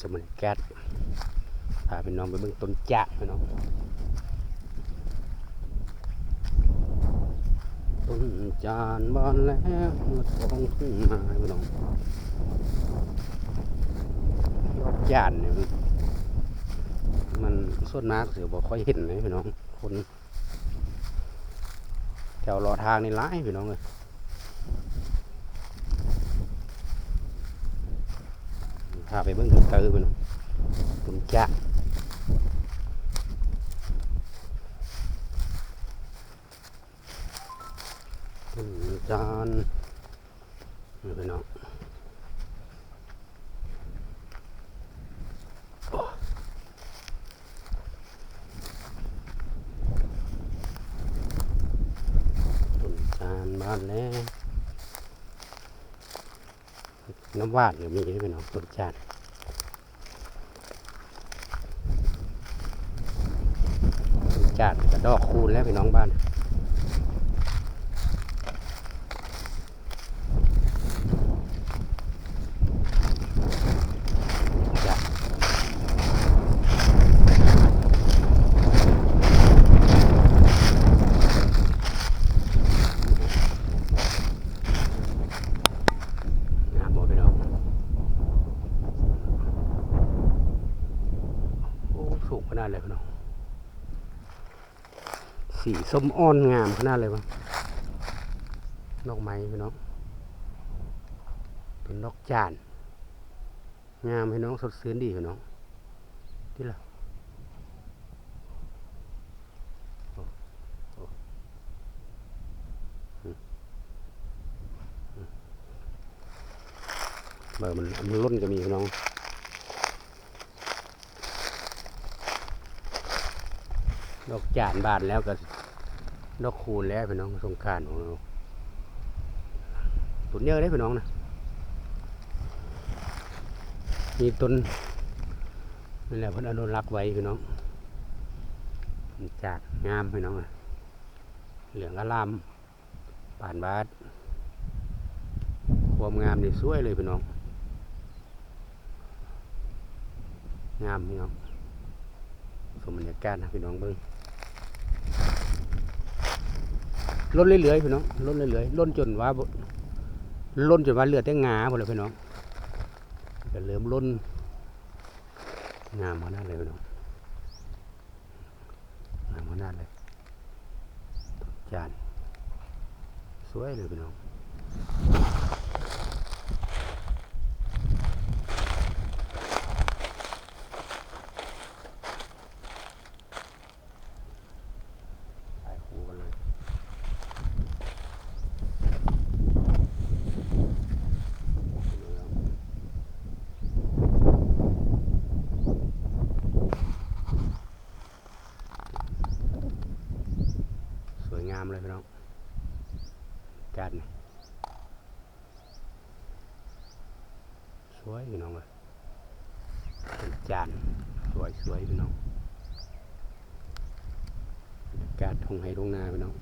สมุนแก๊สพาพี่น้องไปเบิ่งต้นจะพี่น้องต้นจานบานแล้วเมื่อทองขึ้นมาพี่น้องดอกจานเนี่ยมันส่วนมากเสือบ่ค่อยเห็นเลยพี่น้องคนแถวรอทางนี่ร้ายพี่น้องเลย พาไปเบิ่งถึงเตอไปน้องตุนจ้าตุนจานนี่ไปน้องโอ้ตุนจานบ้านแล้ว น้ำว่านก็มีด้วยพี่น้องตุนจานจานกระดอกคูณแล้วพี่น้องบ้านจ้ะงามหมดพี่น้องโอ้สูงข นาดเลยพี่น้องสีส้มอ่อนงามขนาดเลยวะดอกไม้พี่น้องเป็นดอกจานงามพี่น้องสดชื่นดีพี่น้องที่ละเบอร์มันมันล้นก็มีพี่น้อง ดอกจานบานแล้วก็ดอกคูณแล้วพี่น้องสงการของเราตุนเยอะได้พี่น้องนะมีต้นนี่แหละพิ่นอนุรักษ์ไว้พี่น้องจากงามพี่น้องนะเหลืองอลามป่านบาดความงามนี่สวยเลยพี่น้อง งามพี่น้องสมบรรยากาศนะพี่น้องเบิ้ง ล้นเรื่อยๆพี่น้องล้นเรื่อยๆล้นจนว่าบ่ล้นจนว่าเหลือแต่งาหมดเลยพี่น้องก็เริ่มล้นงามขนาดเลยพี่น้องงามขนาดเลยจานสวยเลยพี่น้องถ่ายคู่กันเลย สวยงามเลยพี่น้องการนี่สวยพี่น้องเลยเป็นจานสวยสวยพี่น้องกาดทงไฮทงนาพี่น้อง